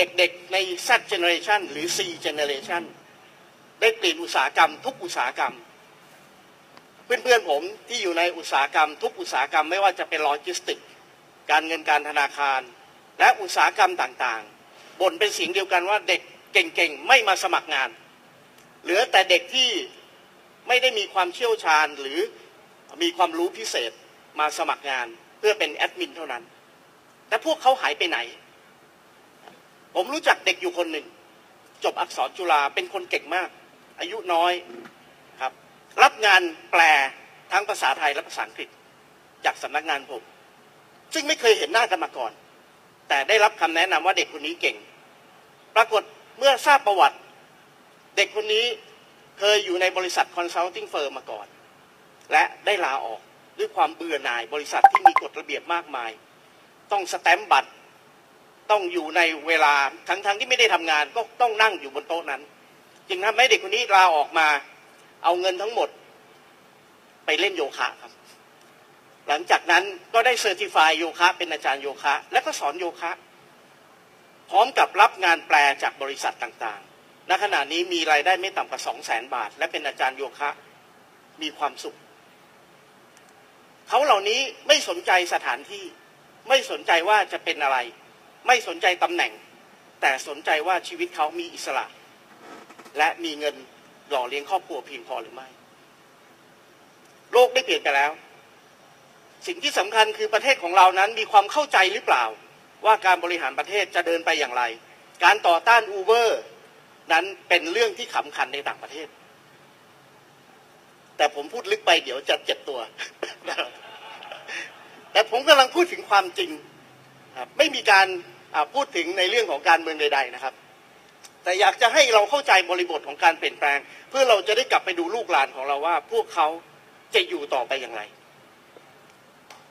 เด็กๆใน Z generation หรือ C generation ได้เปลี่ยนอุตสาหกรรม ทุกอุตสาหกรรม เพื่อนๆผมที่อยู่ในอุตสาหกรรม ทุกอุตสาหกรรมไม่ว่าจะเป็นโลจิสติก การเงินการธนาคาร และอุตสาหกรรมต่างๆบ่นเป็นเสียงเดียวกันว่าเด็กเก่งๆ ไม่มาสมัครงาน เหลือแต่เด็กที่ไม่ได้มีความเชี่ยวชาญหรือมีความรู้พิเศษมาสมัครงานเพื่อเป็นแอดมินเท่านั้น แต่พวกเขาหายไปไหน ผมรู้จักเด็กอยู่คนหนึ่ง จบอักษรจุฬาเป็นคนเก่งมาก อายุน้อยครับ รับงานแปลทั้งภาษาไทยและภาษาอังกฤษ จากสำนักงานผม ซึ่งไม่เคยเห็นหน้ากันมาก่อน แต่ได้รับคำแนะนำว่าเด็กคนนี้เก่ง ปรากฏเมื่อทราบประวัติ เด็กคนนี้เคยอยู่ในบริษัทคอนซัลทิงเฟิร์มมาก่อน และได้ลาออกด้วยความเบื่อหน่ายบริษัทที่มีกฎระเบียบมากมาย ต้องสแตมป์บัตร ต้องอยู่ในเวลาทั้งๆที่ไม่ได้ทำงานก็ต้องนั่งอยู่บนโต๊ะนั้น จึงทำให้เด็กคนนี้ลาออกมา เอาเงินทั้งหมด ไปเล่นโยคะครับ หลังจากนั้นก็ได้เซอร์ติฟายโยคะ เป็นอาจารย์โยคะ และก็สอนโยคะ พร้อมกับรับงานแปลจากบริษัทต่างๆณขณะนี้มีรายได้ไม่ต่ำกว่า2 0 0แสนบาท และเป็นอาจารย์โยคะมีความสุขเขาเหล่านี้ไม่สนใจสถานที่ ไม่สนใจว่าจะเป็นอะไร ไม่สนใจตำแหน่ง แต่สนใจว่าชีวิตเขามีอิสระ และมีเงินหล่อเลี้ยงครอบครัวเพียงพอหรือไม่ โลกได้เปลี่ยนไปแล้ว สิ่งที่สำคัญคือประเทศของเรานั้นมีความเข้าใจหรือเปล่า ว่าการบริหารประเทศจะเดินไปอย่างไร การต่อต้านอูเบอร์นั้นเป็นเรื่องที่ขำคัญในต่างประเทศ แต่ผมพูดลึกไปเดี๋ยวจะเจ็บตัว แต่ผมกำลังพูดถึงความจริง ครับไม่มีการพูดถึงในเรื่องของการเมืองใด ๆนะครับ แต่อยากจะให้เราเข้าใจบริบทของการเปลี่ยนแปลง เพื่อเราจะได้กลับไปดูลูกหลานของเราว่า พวกเขาจะอยู่ต่อไปอย่างไร